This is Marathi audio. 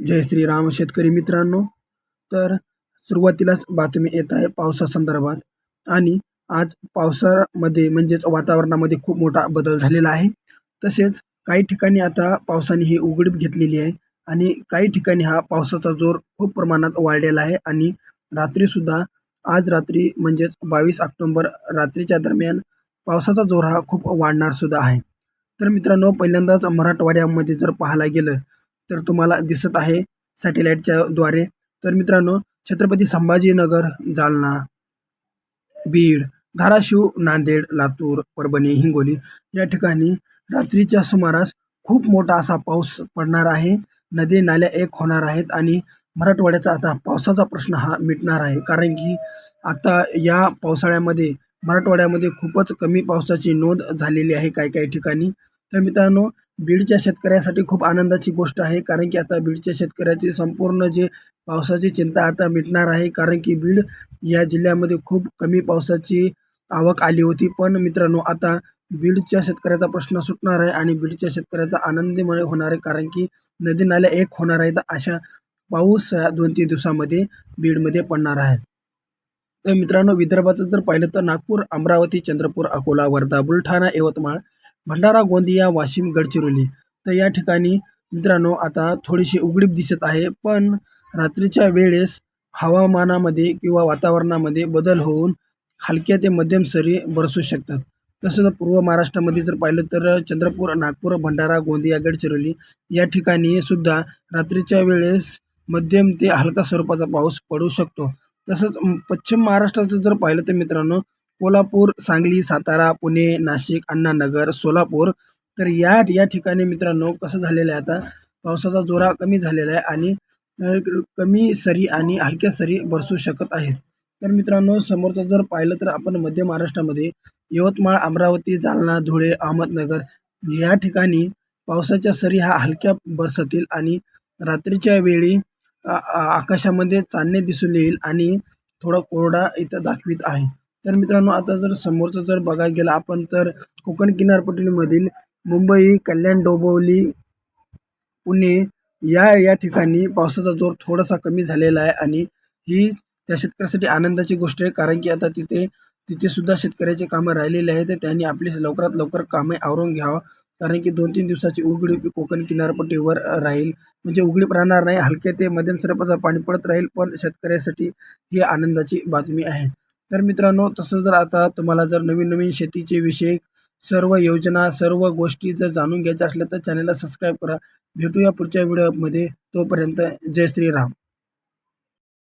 जय श्रीराम शेतकरी मित्रांनो. तर सुरुवातीलाच बातमी येत आहे पावसासंदर्भात आणि आज पावसामध्ये म्हणजेच वातावरणामध्ये खूप मोठा बदल झालेला आहे. तसेच काही ठिकाणी आता पावसाने ही उघडीप घेतलेली आहे. आणि काही ठिकाणी हा पावसाचा जोर खूप प्रमाणात वाढलेला आहे. आणि रात्रीसुद्धा आज रात्री म्हणजेच बावीस ऑक्टोंबर रात्रीच्या दरम्यान पावसाचा जोर हा खूप वाढणार सुद्धा आहे. तर मित्रांनो पहिल्यांदाच मराठवाड्यामध्ये जर पाहायला गेलं तर तुम्हाला दिसत आहे सॅटेलाईटच्या द्वारे. तर मित्रांनो छत्रपती संभाजीनगर जालना बीड धाराशिव नांदेड लातूर परभणी हिंगोली या ठिकाणी रात्रीच्या सुमारास खूप मोठा असा पाऊस पडणार आहे. नदी नाल्या एक होणार आहेत आणि मराठवाड्याचा आता पावसाचा प्रश्न हा मिटणार आहे. कारण की आता या पावसाळ्यामध्ये मराठवाड्यामध्ये खूपच कमी पावसाची नोंद झालेली आहे काही काही ठिकाणी. तर मित्रांनो बीडच्या शेतकऱ्यासाठी खूप आनंदाची गोष्ट आहे कारण की आता बीडच्या शेतकऱ्याची संपूर्ण जे पावसाची चिंता आता मिटणार आहे कारण की बीड या जिल्ह्यामध्ये खूप कमी पावसाची आवक आली होती. पण मित्रांनो आता बीडच्या शेतकऱ्याचा प्रश्न सुटणार आहे आणि बीडच्या शेतकऱ्याचा आनंदीमुळे होणार आहे कारण की नदी नाल्या एक होणार आहे तर अशा पाऊस दोन तीन दिवसामध्ये बीडमध्ये पडणार आहे. तर मित्रांनो विदर्भाचं जर पाहिलं तर नागपूर अमरावती चंद्रपूर अकोला वर्धा बुलढाणा यवतमाळ भंडारा गोंदिया वाशिम गडचिरोली. तर या ठिकाणी मित्रांनो आता थोडीशी उघडीप दिसत आहे पण रात्रीच्या वेळेस हवामानामध्ये किंवा वातावरणामध्ये बदल होऊन हलक्या ते मध्यम सरी बरसू शकतात. तसंच पूर्व महाराष्ट्रामध्ये जर पाहिलं तर चंद्रपूर नागपूर भंडारा गोंदिया गडचिरोली या ठिकाणी सुद्धा रात्रीच्या वेळेस मध्यम ते हलका स्वरूपाचा पाऊस पडू शकतो. तसंच पश्चिम महाराष्ट्राचं जर पाहिलं तर मित्रांनो कोल्हापूर सांगली सातारा पुणे नाशिक अण्णानगर सोलापूर. तर या या ठिकाणी मित्रांनो कसं झालेलं आहे आता? पावसाचा जोरा कमी झालेला आहे आणि कमी सरी आणि हलक्या सरी बरसू शकत आहेत. तर मित्रांनो समोरचं जर पाहिलं तर आपण मध्य महाराष्ट्रामध्ये यवतमाळ अमरावती जालना धुळे अहमदनगर या ठिकाणी पावसाच्या सरी हा हलक्या बरसतील आणि रात्रीच्या वेळी आकाशामध्ये चांदणे दिसून येईल आणि थोडा कोरडा इथं दाखवित आहे. तर मित्रांनो आता जर समोरचं जर बघायला गेलं आपण तर कोकण किनारपट्टीमधील मुंबई कल्याण डोंबिवली पुणे या या ठिकाणी पावसाचा जोर थोडासा कमी झालेला आहे आणि ही त्या शेतकऱ्यासाठी आनंदाची गोष्ट आहे कारण की आता तिथे तिथे सुद्धा शेतकऱ्याचे कामं राहिलेले आहेत तर त्यांनी आपली लवकरात लवकर कामे आवरून घ्यावं कारण की दोन तीन दिवसाची उघडीप कोकण किनारपट्टीवर राहील. म्हणजे उघडीप राहणार नाही हलक्या ते मध्यम स्वरूपाचं पाणी पडत राहील पण शेतकऱ्यासाठी ही आनंदाची बातमी आहे. तर मित्रांनो तसं जर आता तुम्हाला जर नवीन नवीन शेतीचे विषय सर्व योजना सर्व गोष्टी जर जाणून घ्यायच्या असल्या तर चॅनलला सबस्क्राईब करा. भेटूया पुढच्या व्हिडिओमध्ये तोपर्यंत जय श्रीराम.